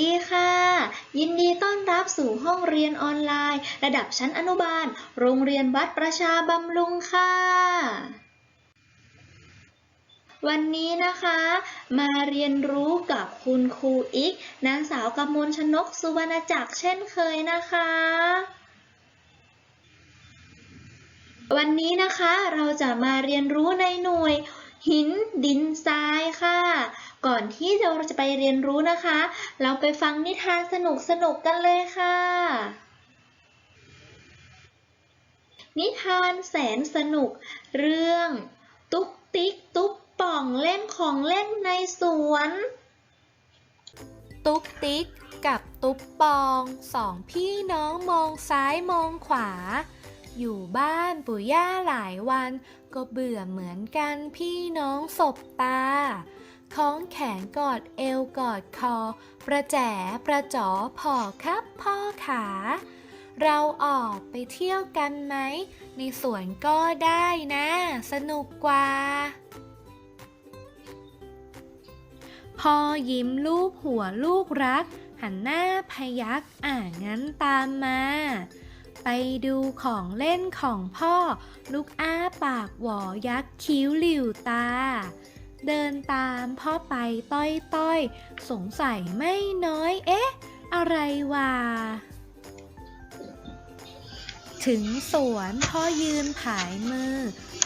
ดีค่ะ ยินดีต้อนรับสู่ห้องเรียนออนไลน์ ระดับชั้นอนุบาล โรงเรียนวัดประชาบำรุงค่ะ วันนี้นะคะ มาเรียนรู้กับคุณครูอิกนางสาวกมลชนกสุวรรณจักรเช่นเคยนะคะวันนี้นะคะเราจะมาเรียนรู้ในหน่วย หินดินทรายค่ะ ก่อนที่เราจะไปเรียนรู้นะคะ เราไปฟังนิทานสนุกๆกันเลยค่ะ นิทานแสนสนุก เรื่อง ตุ๊กติ๊กตุ๊กป่องเล่นของเล่นในสวน ตุ๊กติ๊กกับตุ๊บปองสองพี่น้องมองซ้ายมองขวา อยู่บ้านปู่ย่าหลายวัน ก็เบื่อเหมือนกันพี่น้องสบตา คล้องแขนกอดเอวกอดคอ ประแจประจอพ่อครับพ่อขา เราออกไปเที่ยวกันไหม ในสวนก็ได้นะ สนุกกว่า พ่อยิ้มลูบหัวลูกรัก หันหน้าพยักอ่างั้นตามมาไปดูของเล่นของพ่อ ลูกอ้าปากหวอยักคิ้วหลิวตา เดินตามพ่อไปต้อยต้อย สงสัยไม่น้อย เอ๊ะ อะไรวะถึงสวนพ่อยืนผายมือ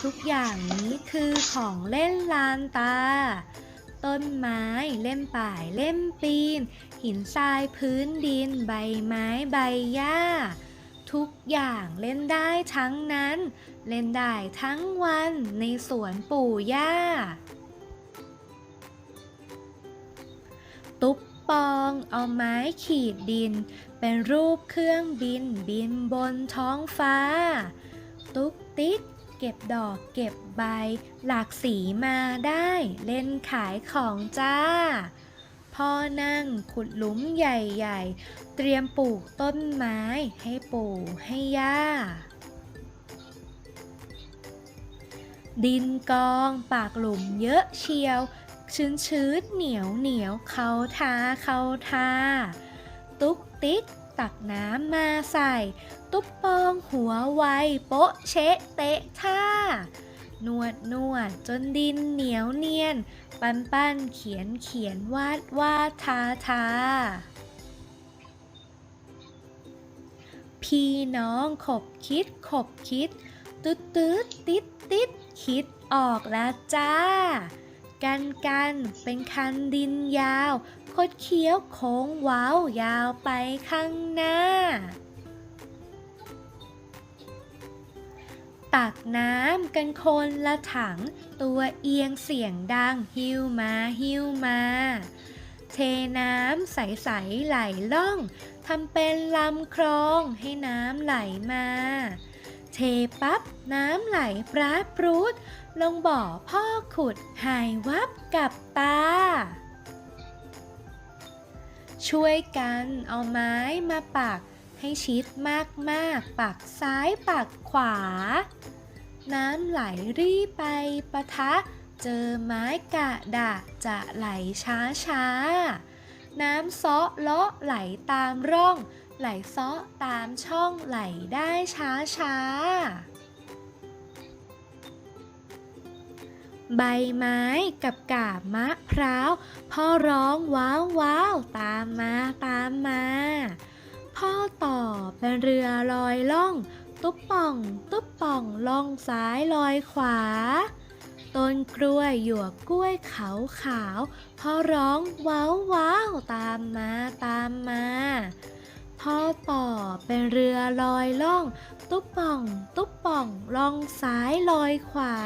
ทุกอย่างนี้คือของเล่นลานตา ต้นไม้เล่มป่ายเล่มปีน หินทรายพื้นดินใบไม้ใบหญ้า ทุกอย่างเล่นได้ทั้งนั้น เล่นได้ทั้งวันในสวนปู่ย่า ปองเอาไม้ขีดดิน เป็นรูปเครื่องบินบินบนท้องฟ้า ตุ๊กติ๊กเก็บดอกเก็บใบ หลากสีมาได้ เล่นขายของจ้า พ่อนั่งขุดหลุมใหญ่ๆ เตรียมปลูกต้นไม้ให้ปู่ให้ย่า ดินกองปากหลุมเยอะเชียว ชื้นชื้นเหนียวเหนียวเขาทาเขาทา ตุ๊กติ๊กตักน้ำมาใส่ ตุ๊บปองหัวไวโป๊ะเชะเตะท่านวดนวดจนดินเหนียวเนียน ปั้นปั้นเขียนเขียนวาดวาดทาทาพี่น้องขบคิดขบคิดตืดตืดติดติดคิดออกแล้วจ้า กันกันเป็นคันดินยาว คดเคี้ยวโค้งว้าวยาวไปข้างหน้า ตักน้ำกันคนละถัง ตัวเอียงเสียงดัง หิวมาหิวมา เทน้ำใส ๆ ไหลล่องทำเป็นลำคลองให้น้ำไหลมา เทปั๊บ น้ำไหลปราดปรูด ลงบ่อพ่อขุด หายวับกับตา ช่วยกันเอาไม้มาปัก ให้ชิดมากๆ ปักซ้ายปักขวา น้ำไหลรีไปปะทะ เจอไม้กะดะจะไหลช้าช้าๆน้ำซาะเลาะไหลตามร่อง ไหลเซาะตามช่องไหลได้ช้าช้าใบไม้กับกาบมะพร้าว พ่อร้องว้าวว้าวตามมาตามมา พ่อต่อเป็นเรือลอยล่อง ตุ๊บป่อง ตุ๊บป่องล่องซ้ายลอยขวา ต้นกล้วยหยวกกล้วยขาวขาว พ่อร้องว้าวว้าวตามมาตามมา พ่อต่อเป็นเรือลอยล่อง ตุ๊บป่อง ตุ๊บป่องล่องซ้ายลอยขวา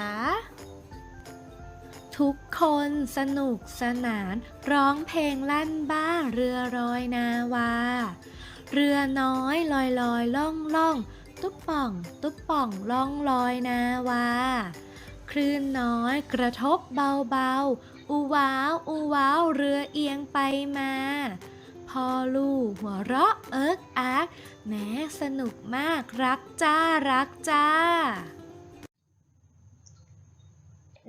ทุกคนสนุกสนาน ร้องเพลงลั่นบ้านเรือรอยนาวา เรือน้อยลอยลอยล่องล่อง ตุ๊บป่อง ตุ๊บป่องล่องลอยนาวาคลื่นน้อยกระทบเบาๆ อูว้าว อูว้าว เรือเอียงไปมา พ่อลูกหัวเราะเอิกอักแม้สนุกมากรักจ้ารักจ้า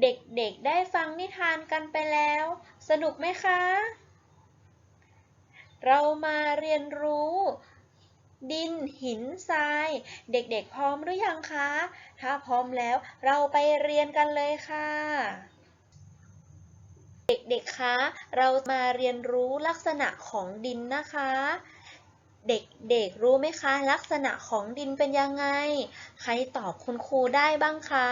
เด็กๆได้ฟังนิทานกันไปแล้ว สนุกไหมคะ เรามาเรียนรู้ ดินหินทราย เด็กๆพร้อมหรือยังคะ ถ้าพร้อมแล้วเราไปเรียนกันเลยค่ะ เด็กๆ คะ เรามาเรียนรู้ลักษณะของดินนะคะ เด็กๆ รู้ไหมคะ ลักษณะของดินเป็นยังไง ใครตอบคุณครูได้บ้างคะ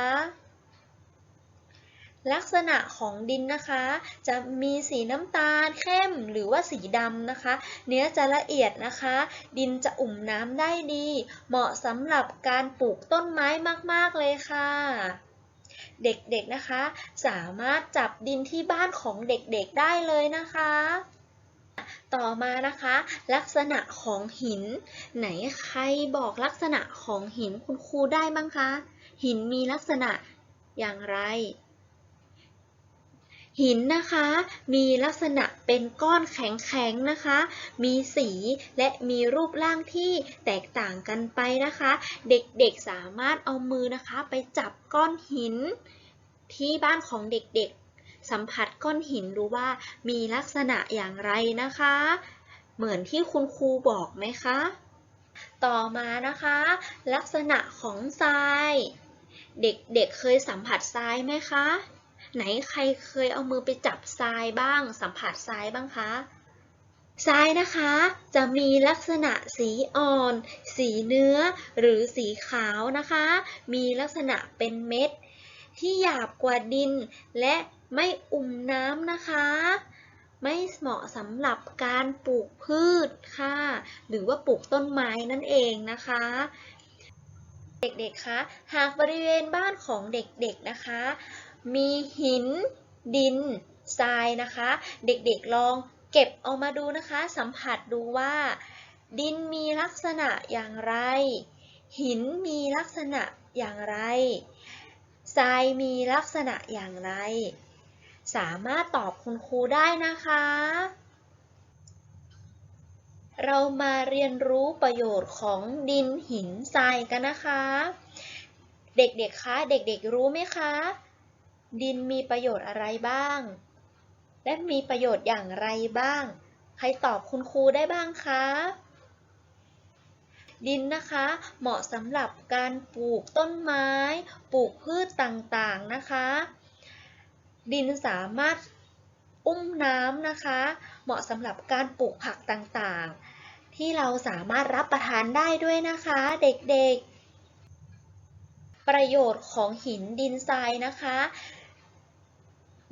ลักษณะของดินนะคะ จะมีสีน้ำตาลเข้มหรือว่าสีดำนะคะ เนื้อจะละเอียดนะคะ ดินจะอุ่มน้ำได้ดี เหมาะสำหรับการปลูกต้นไม้มากๆเลยค่ะ เด็กๆนะคะ สามารถจับดินที่บ้านของเด็กๆได้เลยนะคะ ต่อมานะคะ ลักษณะของหิน ไหนใครบอกลักษณะของหินคุณครูได้บ้างคะ หินมีลักษณะอย่างไร หินนะคะมีลักษณะเป็นก้อนแข็งๆนะคะ มีสีและมีรูปร่างที่แตกต่างกันไปนะคะ เด็กๆสามารถเอามือนะคะไปจับก้อนหินที่บ้านของเด็กๆ สัมผัสก้อนหินดูว่ามีลักษณะอย่างไรนะคะ เหมือนที่คุณครูบอกไหมคะ ต่อมานะคะ ลักษณะของทราย เด็กๆเเคยสัมผัสทรายไหมคะ ไหนใครเคยเอามือไปจับทรายบ้าง สัมผัสทรายบ้างคะทรายนะคะจะมีลักษณะสีอ่อน สีเนื้อ หรือสีขาวนะคะ มีลักษณะเป็นเม็ด ที่หยาบกว่าดิน และไม่อุ่มน้ำนะคะ ไม่เหมาะสำหรับการปลูกพืชค่ะ หรือว่าปลูกต้นไม้นั่นเองนะคะ เด็กๆคะหากบริเวณบ้านของเด็กๆนะคะ มีหิน ดิน ทรายนะคะ เด็กๆลองเก็บเอามาดูนะคะ สัมผัสดูว่า ดินมีลักษณะอย่างไร หินมีลักษณะอย่างไร ทรายมีลักษณะอย่างไร สามารถตอบคุณครูได้นะคะ เรามาเรียนรู้ประโยชน์ของดินหินทรายกันนะคะ เด็กๆคะ เด็กๆรู้ไหมคะ ดินมีประโยชน์อะไรบ้าง และมีประโยชน์อย่างไรบ้าง ใครตอบคุณครูได้บ้างคะ ดินนะคะ เหมาะสำหรับการปลูกต้นไม้ ปลูกพืชต่างๆนะคะ ดินสามารถอุ้มน้ำนะคะ เหมาะสำหรับการปลูกผักต่างๆ ที่เราสามารถรับประทานได้ด้วยนะคะ เด็กๆประโยชน์ของหินดินทรายนะคะ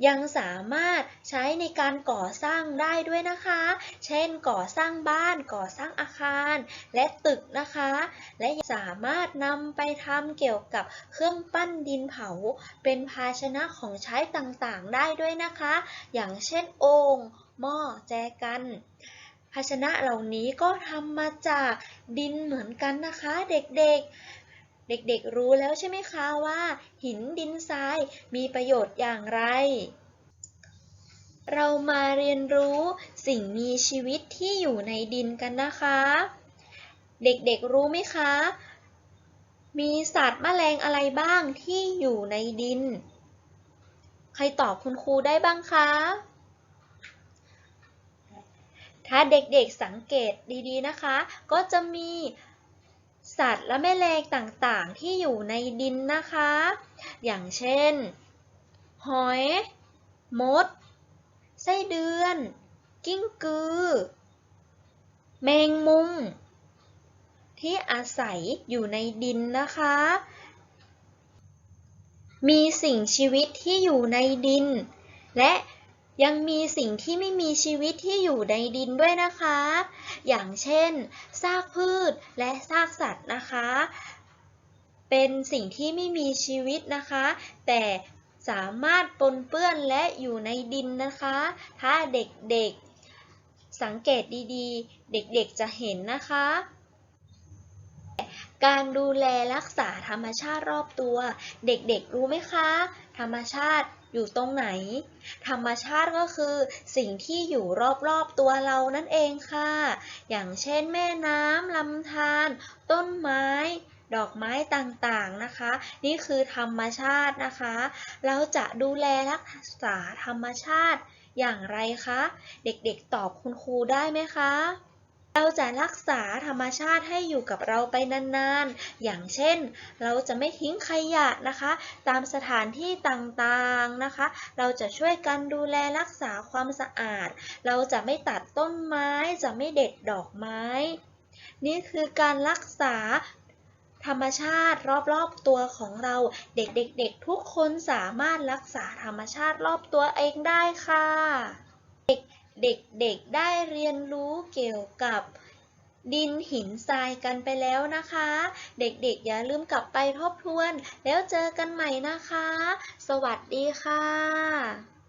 ยังสามารถใช้ในการก่อสร้างได้ด้วยนะคะ เช่น ก่อสร้างบ้าน ก่อสร้างอาคาร และตึกนะคะ และสามารถนำไปทำเกี่ยวกับเครื่องปั้นดินเผา เป็นภาชนะของใช้ต่างๆ ได้ด้วยนะคะ อย่างเช่นโอ่งหม้อแจกันภาชนะเหล่านี้ก็ทำมาจากดินเหมือนกันนะคะ เด็กๆ เด็กๆรู้แล้วใช่ไหมคะว่า หินดินทรายมีประโยชน์อย่างไร เรามาเรียนรู้สิ่งมีชีวิตที่อยู่ในดินกันนะคะ เด็กๆรู้ไหมคะ มีสัตว์แมลงอะไรบ้างที่อยู่ในดิน ใครตอบคุณครูได้บ้างคะ ถ้าเด็กๆสังเกตดีๆนะคะ ก็จะมีสัตว์และแมลงต่างๆที่อยู่ในดินนะคะ อย่างเช่น หอย มด ไส้เดือน กิ้งกือ แมงมุม ที่อาศัยอยู่ในดินนะคะ มีสิ่งชีวิตที่อยู่ในดิน และยังมีสิ่งที่ไม่มีชีวิตที่อยู่ในดินด้วยนะคะ อย่างเช่น ซากพืชและซากสัตว์นะคะ เป็นสิ่งที่ไม่มีชีวิตนะคะ แต่ สามารถปนเปื้อนและอยู่ในดินนะคะ ถ้าเด็กๆสังเกตดีๆ เด็กๆจะเห็นนะคะ การดูแลรักษาธรรมชาติรอบตัว เด็กๆรู้ไหมคะ ธรรมชาติอยู่ตรงไหน ธรรมชาติก็คือสิ่งที่อยู่รอบๆตัวเรานั่นเองค่ะ อย่างเช่นแม่น้ำลำธารต้นไม้ ดอกไม้ต่างๆนะคะ นี่คือธรรมชาตินะคะ เราจะดูแลรักษาธรรมชาติอย่างไรคะ เด็กๆตอบคุณครูได้ไหมคะเราจะรักษาธรรมชาติให้อยู่กับเราไปนานๆ อย่างเช่น เราจะไม่ทิ้งขยะนะคะ ตามสถานที่ต่างๆนะคะ เราจะช่วยกันดูแลรักษาความสะอาด เราจะไม่ตัดต้นไม้ จะไม่เด็ดดอกไม้ นี่คือการรักษา ธรรมชาติรอบๆตัวของเราเด็กๆๆทุกคนสามารถรักษาธรรมชาติรอบตัวเองได้ค่ะ เด็กๆได้เรียนรู้เกี่ยวกับดินหินทรายกันไปแล้วนะคะ เด็กๆอย่าลืมกลับไปทบทวน แล้วเจอกันใหม่นะคะ สวัสดีค่ะ